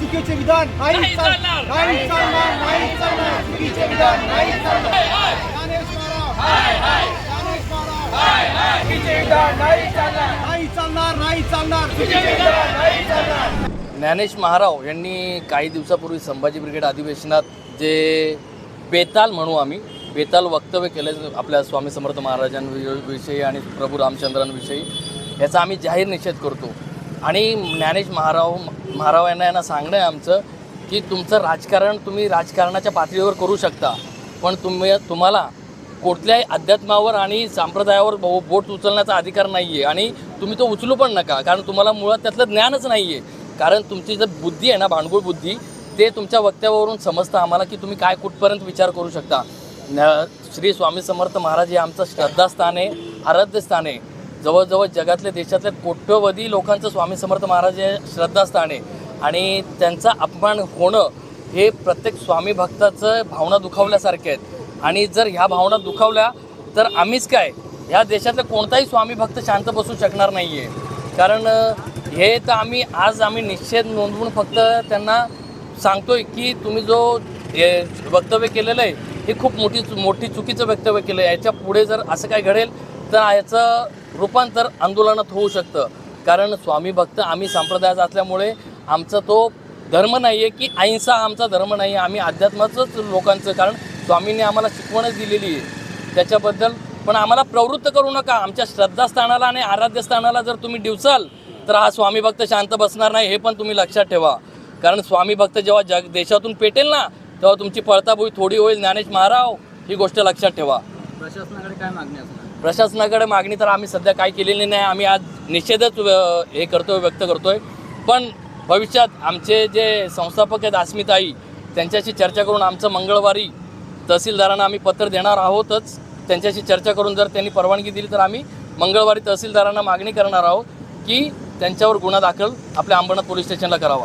चुकीचे विधान नाही नाही चाल- चालणार. नाही चालणार नाही चालणार चुकीचे विधान नाही चालणार. ज्ञानेश महाराज ज्ञानेश महाराज चुकीचे विधान नाही चालणार. नाही चालणार नाही चालणार चुकीचे विधान नाही चालणार. ज्ञानेश महाराव यांनी काही दिवसापूर्वी संभाजी ब्रिगेड अधिवेशनात जे बेताल म्हणू आम्ही बेताल वक्तव्य केलं आपल्या स्वामी समर्थ महाराजांविषयी आणि प्रभू रामचंद्रांविषयी याचा आम्ही जाहीर निषेध करतो. आणि ज्ञानेश महाराव महाराव यांना यांना सांगणं आहे आमचं की तुमचं राजकारण तुम्ही राजकारणाच्या पातळीवर करू शकता. पण तुम्ही तुम्हाला कुठल्याही अध्यात्मावर आणि संप्रदायावर बो बोट उचलण्याचा अधिकार नाही आहे आणि तुम्ही तो उचलू पण नका कारण तुम्हाला मुळात त्यातलं ज्ञानच नाही आहे कारण तुमची जर बुद्धी आहे ना भांडगुळ बुद्धी ते तुमच्या वक्तव्यावरून समजतं आम्हाला की तुम्ही काय कुठपर्यंत विचार करू शकता. न श्री स्वामी समर्थ महाराज हे आमचं श्रद्धास्थान आहे आराध्यस्थान आहे. जवळजवळ जगातल्या देशातल्या कोट्यवधी लोकांचं स्वामी समर्थ महाराज हे श्रद्धास्थान आहे. आणि त्यांचा अपमान होणं हे प्रत्येक स्वामी भक्ताचं भावना दुखावल्यासारखे आहेत. आणि जर ह्या भावना दुखावल्या तर आम्हीच काय? ह्या देशातला कोणताही स्वामी भक्त शांत बसू शकणार नाही आहे कारण हे तर आम्ही आज आम्ही निश्चय नोंदवून फक्त त्यांना सांगतोय की तुम्ही जो हे वक्तव्य केलेलं आहे हे खूप मोठी मोठी चुकीचं वक्तव्य केलं आहे याच्यापुढे जर असं काय घडेल तर याचं रूपांतर आंदोलनात होऊ शकतं. कारण स्वामी भक्त आम्ही संप्रदायाचा असल्यामुळे आमचा तो धर्म नाही आहे की अहिंसा आमचा धर्म नाही आहे आम्ही अध्यात्माचंच लोकांचं कारण स्वामींनी आम्हाला शिकवणच दिलेली आहे. त्याच्याबद्दल पण आम्हाला प्रवृत्त करू नका. आमच्या श्रद्धास्थानाला आणि आराध्यस्थानाला जर तुम्ही दिवसाल तर हा स्वामी भक्त शांत बसणार नाही हे पण तुम्ही लक्षात ठेवा. कारण स्वामी भक्त जेव्हा जग देशातून पेटेल ना तेव्हा तुमची पळताबोई थोडी होईल. ज्ञानेश महाराव ही गोष्ट लक्षात ठेवा. प्रशासनाकडे काय मागणी असणार? प्रशासनाकडे मागणी तर आम्ही सध्या काय केलेली नाही. आम्ही आज निषेधच हे करतोय व्यक्त करतोय. पण भविष्यात आमचे जे संस्थापक आहेत अस्मिताई त्यांच्याशी चर्चा करून आमचं मंगळवारी तहसीलदारांना आम्ही पत्र देणार आहोतच. त्यांच्याशी चर्चा करून जर त्यांनी परवानगी दिली तर आम्ही मंगळवारी तहसीलदारांना मागणी करणार आहोत की त्यांच्यावर गुन्हा दाखल आपल्या अंबरनाथ पोलीस स्टेशनला करावा.